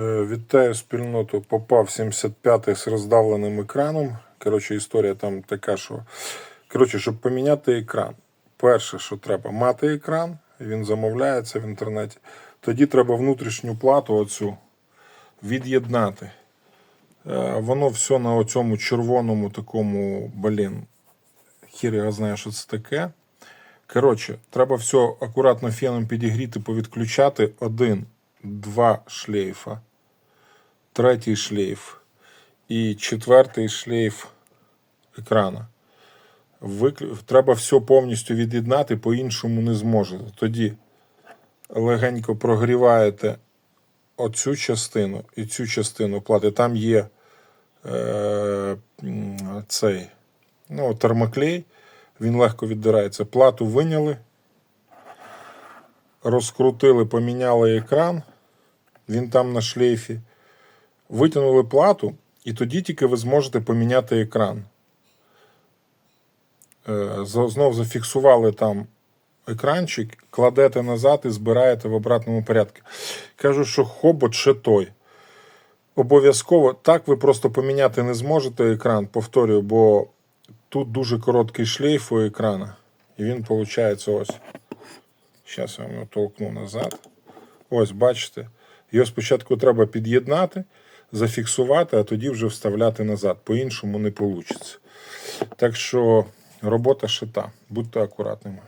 Е, Вітаю спільноту. Попав 75-й з роздавленим екраном. Коротше, історія там така, що коротше, щоб поміняти екран. Перше, що треба, мати екран, він замовляється в інтернеті. Тоді треба внутрішню плату оцю від'єднати. Е, Воно все на оцьому червоному такому, блін, хір я знаю, що це таке. Коротше, треба все акуратно феном підігріти, повідключати один, два шлейфа, третій шлейф і четвертий шлейф екрана. Треба все повністю від'єднати, по-іншому не зможете. Тоді легенько прогріваєте оцю частину і цю частину плати. Там є е, цей ну, термоклей, він легко віддирається. Плату виняли, розкрутили, поміняли екран, він там на шлейфі. Витягнули плату, і тоді тільки ви зможете поміняти екран. Е, Знов зафіксували там екранчик, кладете назад і збираєте в обратному порядку. Кажу, що хобот ще той. Обов'язково так ви просто поміняти не зможете екран, повторюю, бо тут дуже короткий шлейф у екрана. І він виходить ось. Зараз я його толкну назад. Ось, бачите. Його спочатку треба під'єднати, зафіксувати, а тоді вже вставляти назад. По-іншому не вийде. Так що робота ще та. Будьте акуратними.